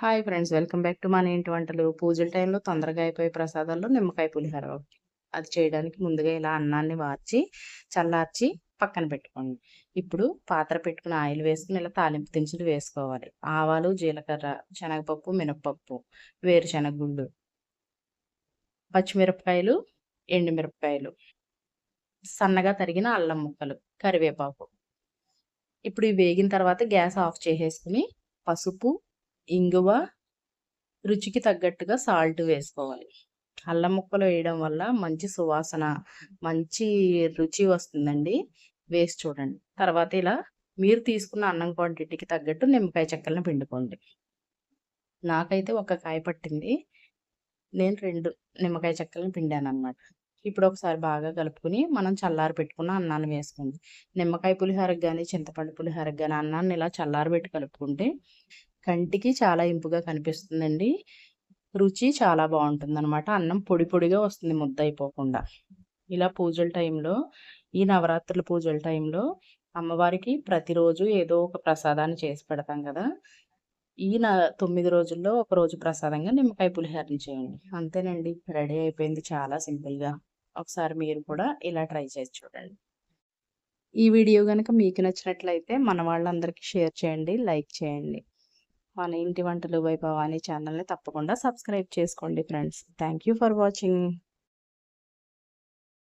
Hi friends welcome back to మన ఇంటి వంటలు? పూజల టైంలో తొందరగా అయిపోయే ప్రసాదాల్లో నిమ్మకాయ పులిహోర ఒకటి. అది చేయడానికి ముందుగా ఇలా అన్నాన్ని వార్చి చల్లార్చి పక్కన పెట్టుకోండి. ఇప్పుడు పాత్ర పెట్టుకుని ఆయిల్ వేసుకుని ఇలా తాలింపు దినుసులు వేసుకోవాలి. ఆవాలు జీలకర్ర శనగపప్పు మినపప్పు వేరుశనగగుళ్ళు పచ్చిమిరపకాయలు ఎండుమిరపకాయలు సన్నగా తరిగిన అల్లం ముక్కలు కరివేపాకు. ఇప్పుడు ఇవి వేగిన తర్వాత గ్యాస్ ఆఫ్ చేసేసుకుని పసుపు ఇంగువ రుచికి తగ్గట్టుగా సాల్ట్ వేసుకోవాలి. అల్లం ముక్కలు వేయడం వల్ల మంచి సువాసన మంచి రుచి వస్తుందండి. వేసి చూడండి. తర్వాత ఇలా మీరు తీసుకున్న అన్నం క్వాంటిటీకి తగ్గట్టు నిమ్మకాయ చెక్కలను పిండుకోండి. నాకైతే ఒక కాయ పట్టింది. నేను రెండు నిమ్మకాయ చెక్కలను పిండాను అనమాట ఇప్పుడు ఒకసారి బాగా కలుపుకుని మనం చల్లారి పెట్టుకున్న అన్నాన్ని వేసుకోండి. నిమ్మకాయ పులిహోరకు కానీ చింతపండు పులిహోరకు కానీ అన్నాన్ని ఇలా చల్లారి పెట్టి కలుపుకుంటే కంటికి చాలా ఇంపుగా కనిపిస్తుందండి. రుచి చాలా బాగుంటుంది అనమాట అన్నం పొడి పొడిగా వస్తుంది ముద్ద అయిపోకుండా ఇలా పూజల టైంలో ఈ నవరాత్రుల పూజల టైంలో అమ్మవారికి ప్రతిరోజు ఏదో ఒక ప్రసాదాన్ని చేసి పెడతాం కదా. ఈ నా తొమ్మిది రోజుల్లో ఒక రోజు ప్రసాదంగా నిమ్మకాయ పులిహోరని చేయండి. అంతేనండి. రెడీ అయిపోయింది చాలా సింపుల్గా. ఒకసారి మీరు కూడా ఇలా ట్రై చేసి చూడండి. ఈ వీడియో కనుక మీకు నచ్చినట్లయితే మన వాళ్ళందరికీ షేర్ చేయండి లైక్ చేయండి. మన ఇంటి వంటలు వైభవాని ఛానల్ని తప్పకుండా సబ్స్క్రైబ్ చేసుకోండి friends. Thank you for watching